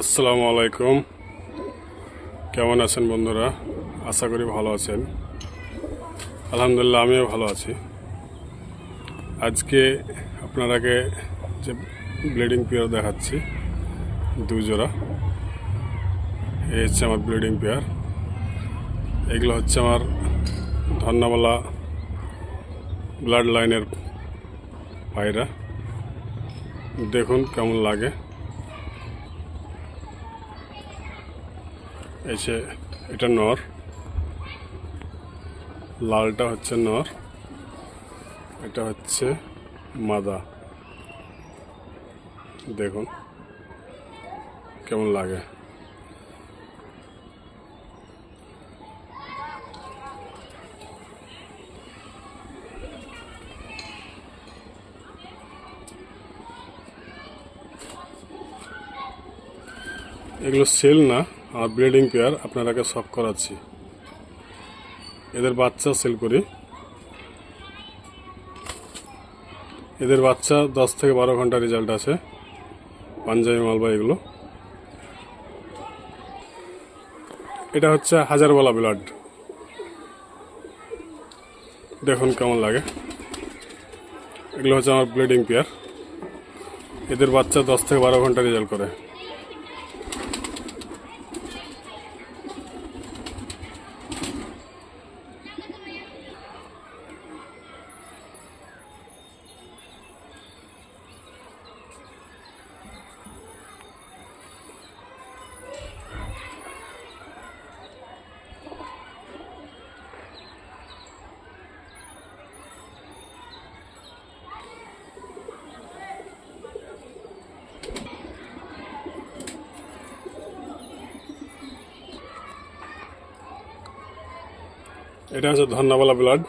আসসালামু আলাইকুম। কেমন আছেন বন্ধুরা? আশা করি ভালো আছেন। আলহামদুলিল্লাহ, আমিও ভালো আছি। আজকে আপনারাকে যে ব্লিডিং পেয়ার দেখাচ্ছি দু জোড়া। এই হচ্ছে আমার ব্লিডিং পেয়ার। এগুলো হচ্ছে আমার ধন্যবালা ব্লাড লাইনের পায়রা। দেখুন কেমন লাগে। এসে এটা নর। লালটা হচ্ছে নর। এটা হচ্ছে মাদা। দেখুন, কেমন লাগে। এগুলো সেল না। ব্রিডিং পেয়ার আপনারাকে শখ করাচ্ছি। এদের বাচ্চা সেল করি। এদের বাচ্চা দশ থেকে বারো ঘণ্টা রেজাল্ট আছে, পাঞ্জাবি মালবা এগুলো। এটা হচ্ছে হাজারওয়ালা ব্লাড দেখুন কেমন লাগে। এগুলো হচ্ছে আমার ব্লিডিং পেয়ার। এদের বাচ্চা দশ থেকে বারো ঘণ্টা রেজাল্ট করে। এটা হচ্ছে ধন্যবালা ব্লাড